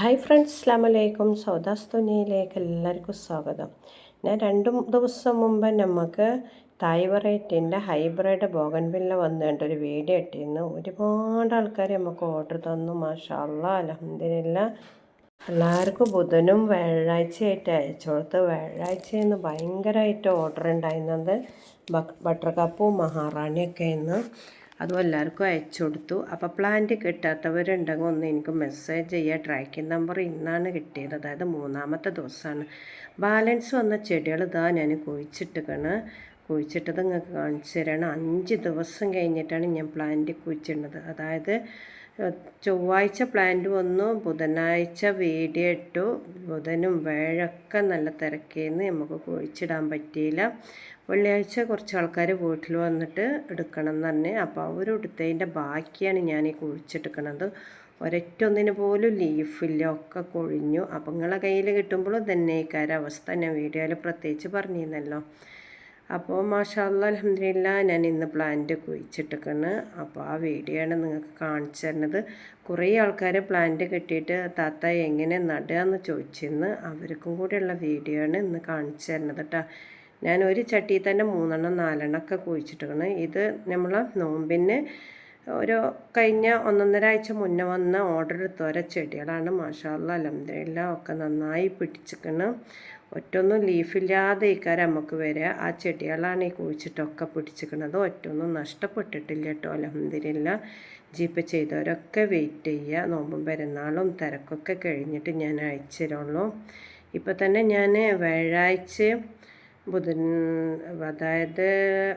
Hi friends അസ്ലാം വലൈക്കും സൗദാസ്തുനിയിലേക്ക് എല്ലാവർക്കും സ്വാഗതം. ഞാൻ രണ്ട് ദിവസം മുമ്പ് നമുക്ക് തായ് ഹൈബ്രിഡ് ബോഗൻവില്ല വന്നിട്ട് ഒരു വീഡിയോ ഇട്ടിരുന്നു. ഒരുപാട് ആൾക്കാർ നമുക്ക് ഓർഡർ തന്നു. മാഷാല്ല അലഹമില്ല എല്ലാവർക്കും ബുധനും വ്യാഴാഴ്ചയായിട്ട് അയച്ചു കൊടുത്ത് വ്യാഴാഴ്ചയെന്ന് ഭയങ്കരമായിട്ട് ഓർഡർ ഉണ്ടായിരുന്നത്. ബട്ടർ കപ്പും മഹാറാണിയൊക്കെ ഇന്ന് അതും എല്ലാവർക്കും അയച്ചു കൊടുത്തു. അപ്പോൾ പ്ലാന്റ് കിട്ടാത്തവരുണ്ടെങ്കിൽ ഒന്ന് എനിക്ക് മെസ്സേജ് ചെയ്യുക ട്രാക്കിംഗ് നമ്പർ ഇന്നാണ് കിട്ടിയത്. അതായത് മൂന്നാമത്തെ ദിവസമാണ്. ബാലൻസ് വന്ന ചെടികൾ ഇതാ ഞാൻ കുഴിച്ചിട്ടിക്കണ് കുഴിച്ചിട്ടത് നിങ്ങൾക്ക് കാണിച്ചു തരണം. അഞ്ച് ദിവസം കഴിഞ്ഞിട്ടാണ് ഞാൻ പ്ലാന്റ് കുഴിച്ചിടുന്നത്. അതായത് ചൊവ്വാഴ്ച പ്ലാന്റ് വന്നു. ബുധനാഴ്ച വീഡിയോ ബുധനും വേഴൊക്കെ നല്ല തിരക്കേന്ന് നമുക്ക് കുഴിച്ചിടാൻ പറ്റിയില്ല. വെള്ളിയാഴ്ച കുറച്ച് ആൾക്കാർ വീട്ടിൽ വന്നിട്ട് എടുക്കണം എന്ന് തന്നെ അപ്പോൾ അവരെടുത്തതിന്റെ ബാക്കിയാണ് ഞാൻ ഈ കുഴിച്ചെടുക്കണത് ഒരൊറ്റൊന്നിന് പോലും ലീഫില്ല ഒക്കെ കൊഴിഞ്ഞു. അപ്പം നിങ്ങളെ കയ്യിൽ കിട്ടുമ്പോഴും തന്നെ അവസ്ഥ ഞാൻ വീഡിയോയിൽ പ്രത്യേകിച്ച് പറഞ്ഞിരുന്നല്ലോ. അപ്പോൾ മാഷാല്ല അലഹമില്ല ഞാൻ ഇന്ന് പ്ലാന്റ് കുഴിച്ചിട്ടിരിക്കുന്നു അപ്പോൾ ആ വീഡിയോ ആണ് നിങ്ങൾക്ക് കാണിച്ചു തരുന്നത്. കുറേ ആൾക്കാർ പ്ലാന്റ് കിട്ടിയിട്ട് താത്ത എങ്ങനെ നടുക? എന്ന് ചോദിച്ചിരുന്നു. അവർക്കും കൂടെയുള്ള വീഡിയോ ആണ് ഇന്ന് കാണിച്ചു തരുന്നത് കേട്ടോ ഞാൻ ഒരു ചട്ടിയിൽ തന്നെ മൂന്നെണ്ണം നാലെണ്ണം ഒക്കെ കുഴിച്ചിട്ടിരിക്കുന്നു ഇത് നമ്മൾ നോമ്പിന് ഒരു കഴിഞ്ഞ ഒന്നൊന്നര ആഴ്ച മുന്നേ വന്ന ഓർഡർ എടുത്തോര ചെടികളാണ്. മാഷാല്ല അലഹമില്ല ഒക്കെ നന്നായി പിടിച്ചിക്കണം ഒറ്റൊന്നും ലീഫില്ലാതെ ഇക്കാരം നമുക്ക് വരെ ആ ചെടികളാണ് ഈ കുഴിച്ചിട്ടൊക്കെ പിടിച്ചിരിക്കുന്നത് ഒറ്റൊന്നും നഷ്ടപ്പെട്ടിട്ടില്ല കേട്ടോ അലഹമില്ല ജീപ്പ് ചെയ്തവരൊക്കെ വെയിറ്റ് ചെയ്യുക. നോമ്പും പെരുന്നാളും തിരക്കൊക്കെ കഴിഞ്ഞിട്ട് ഞാൻ അയച്ചു തരുള്ളൂ തന്നെ ഞാൻ വ്യാഴാഴ്ച ബുധൻ അതായത്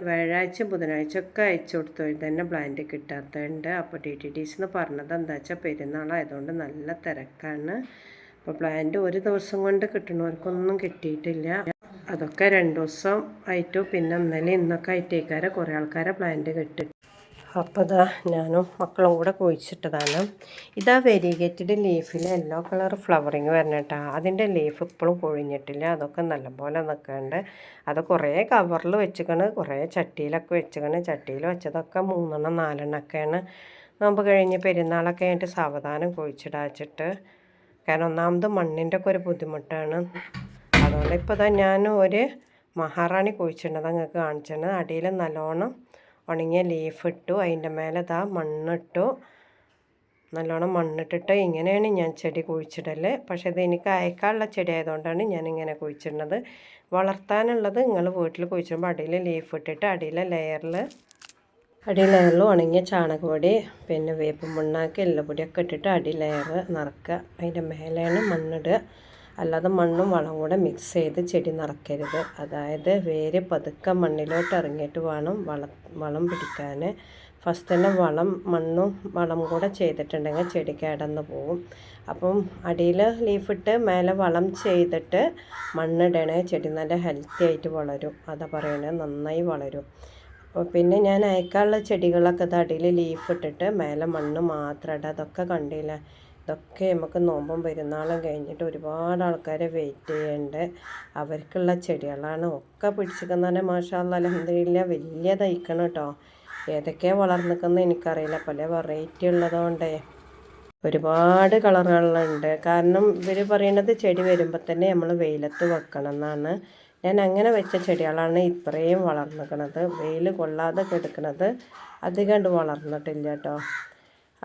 വ്യാഴാഴ്ച ബുധനാഴ്ച ഒക്കെ അയച്ചു കൊടുത്തു. തന്നെ പ്ലാന്റ് കിട്ടാത്തതുണ്ട്. അപ്പോൾ ടി ടി ഡീസ് എന്ന് പറഞ്ഞത് എന്താ വെച്ചാൽ പെരുന്നാളായതുകൊണ്ട് നല്ല തിരക്കാണ്. അപ്പോൾ പ്ലാന്റ് ഒരു ദിവസം കൊണ്ട് കിട്ടുന്നവർക്കൊന്നും കിട്ടിയിട്ടില്ല. അതൊക്കെ രണ്ട് ദിവസം ആയിട്ടു പിന്നെ ഇന്നലെ ഇന്നൊക്കെ ആയിട്ടേക്കാരെ കുറേ ആൾക്കാരെ പ്ലാന്റ് കിട്ടി അപ്പോൾ ഇതാ ഞാനും മക്കളും കൂടെ കുഴിച്ചിട്ടതാണ്. ഇതാ വെരിഗേറ്റഡ് ലീഫിൽ യെല്ലോ കളർ ഫ്ലവറിങ് വരണേട്ടാ അതിന്റെ ലീഫ് ഇപ്പോഴും കൊഴിഞ്ഞിട്ടില്ല അതൊക്കെ നല്ലപോലെ നിൽക്കുന്നുണ്ട് അത് കുറേ കവറിൽ വെച്ചിക്കണ്. കുറേ ചട്ടിയിലൊക്കെ വെച്ചിക്കണ്. ചട്ടിയിൽ വെച്ചതൊക്കെ മൂന്നെണ്ണം നാലെണ്ണമൊക്കെയാണ് നോമ്പ് കഴിഞ്ഞ് പെരുന്നാളൊക്കെ ആയിട്ട് സാവധാനം കുഴിച്ചിടാച്ചിട്ട്. കാരണം ഒന്നാമത് മണ്ണിന്റെ ഒക്കെ ഒരു ബുദ്ധിമുട്ടാണ്. അതുകൊണ്ട് ഇപ്പോൾ ഇതാ ഞാൻ ഒരു മഹാറാണി കുഴിച്ചിട്ടുണ്ടത് നിങ്ങൾക്ക് കാണിച്ചിട്ടുണ്ട് അടിയിൽ നല്ലോണം ഉണങ്ങിയ ലീഫ് ഇട്ടു അതിന്റെ മേലെ ഇതാ മണ്ണിട്ടു. നല്ലോണം മണ്ണിട്ടിട്ട് ഇങ്ങനെയാണ് ഞാൻ ചെടി കുഴിച്ചിടൽ പക്ഷേ ഇത് എനിക്ക് അയക്കാനുള്ള ചെടി ആയതുകൊണ്ടാണ് ഞാൻ ഇങ്ങനെ കുഴിച്ചിടുന്നത്. വളർത്താനുള്ളത് നിങ്ങൾ വീട്ടിൽ കുഴിച്ചിടുമ്പോൾ അടിയിൽ ലീഫ് ഇട്ടിട്ട് അടിയിലെ ലെയറിൽ അടി ലെയറിൽ ഉണങ്ങിയ ചാണകപ്പൊടി പിന്നെ വേപ്പ് മണ്ണാക്കി എല്ലപ്പൊടിയൊക്കെ ഇട്ടിട്ട് അടി ലെയർ നിറക്കുക. അതിന്റെ മേലെയാണ് മണ്ണിടുക. അല്ലാതെ മണ്ണും വളം കൂടെ മിക്സ് ചെയ്ത് ചെടി നിറയ്ക്കരുത് അതായത് വേര് പതുക്കെ മണ്ണിലോട്ട് ഇറങ്ങിയിട്ട് വേണം വളം വളം പിടിക്കാൻ ഫസ്റ്റ് തന്നെ വളം മണ്ണും വളം കൂടെ ചെയ്തിട്ടുണ്ടെങ്കിൽ ചെടി കേടന്ന് പോവും. അപ്പം അടിയിൽ ലീഫിട്ട് മേലെ വളം ചെയ്തിട്ട് മണ്ണിടണേ ചെടി നല്ല ഹെൽത്തി ആയിട്ട് വളരും. അതാ പറയണത് നന്നായി വളരും. അപ്പോൾ പിന്നെ ഞാൻ അയക്കാനുള്ള ചെടികളൊക്കെ അടിയിൽ ലീഫ് ഇട്ടിട്ട് മേലെ മണ്ണ് മാത്രം അതൊക്കെ കണ്ടില്ല? ഇതൊക്കെ നമുക്ക് നോമ്പും പെരുന്നാളും കഴിഞ്ഞിട്ട് ഒരുപാട് ആൾക്കാരെ വെയിറ്റ് ചെയ്യേണ്ട. അവർക്കുള്ള ചെടികളാണ് ഒക്കെ പിടിച്ചിരിക്കുന്ന തന്നെ മാഷാല്ല അലഹദില്ല വലിയ തയ്ക്കണം കേട്ടോ. ഏതൊക്കെയാണ് വളർന്നിക്കുന്നത് എനിക്കറിയില്ല. പല വെറൈറ്റി ഉള്ളതുകൊണ്ടേ. ഒരുപാട് കളറുകളുണ്ട്. കാരണം ഇവർ പറയുന്നത് ചെടി വരുമ്പോൾ തന്നെ നമ്മൾ വെയിലത്ത് വെക്കണം എന്നാണ് ഞാൻ അങ്ങനെ വെച്ച ചെടികളാണ് ഇത്രയും വളർന്നിക്കണത് വെയിൽ കൊള്ളാതെ കെടുക്കണത് അധികം വളർന്നിട്ടില്ല കേട്ടോ.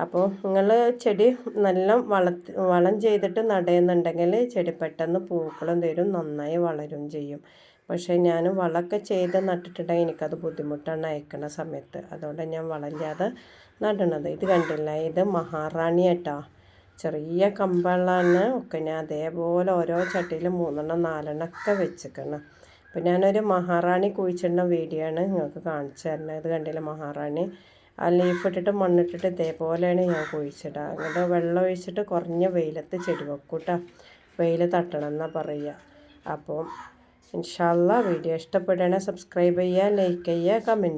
അപ്പോൾ നിങ്ങൾ ചെടി നല്ല വള വളം ചെയ്തിട്ട് നടയുന്നുണ്ടെങ്കിൽ ചെടി പെട്ടെന്ന് പൂക്കളും തരും നന്നായി വളരും ചെയ്യും. പക്ഷേ ഞാൻ വളമൊക്കെ ചെയ്ത് നട്ടിട്ടുണ്ടെങ്കിൽ എനിക്കത് ബുദ്ധിമുട്ടാണ് അയക്കണ സമയത്ത്. അതുകൊണ്ട് ഞാൻ വളമില്ലാതെ നടണത്. ഇത് കണ്ടില്ല? ഇത് മഹാറാണി കേട്ടോ ചെറിയ കമ്പളാണ് ഒക്കെ ഞാൻ അതേപോലെ ഓരോ ചട്ടിയിൽ മൂന്നെണ്ണം നാലെണ്ണം ഒക്കെ വെച്ചിക്കണം. അപ്പോൾ ഞാനൊരു മഹാറാണി കുഴിച്ചിടുന്ന വീഡിയോ ആണ് നിങ്ങൾക്ക് കാണിച്ചു തരുന്നത്. ഇത് കണ്ടില്ല മഹാറാണി? ആ ലീഫ് ഇട്ടിട്ട് മണ്ണിട്ടിട്ട് ഇതേപോലെയാണ് ഞാൻ കുഴിച്ചിടുക എന്നിട്ട് വെള്ളം ഒഴിച്ചിട്ട് കുറഞ്ഞ വെയിലത്ത് ചെടി വെക്കൂട്ടാ. വെയിൽ തട്ടണം എന്നാണ് പറയുക അപ്പോൾ ഇൻഷാല്ല വീഡിയോ ഇഷ്ടപ്പെടുകയാണെങ്കിൽ സബ്സ്ക്രൈബ് ചെയ്യുക ലൈക്ക് ചെയ്യുക കമന്റ്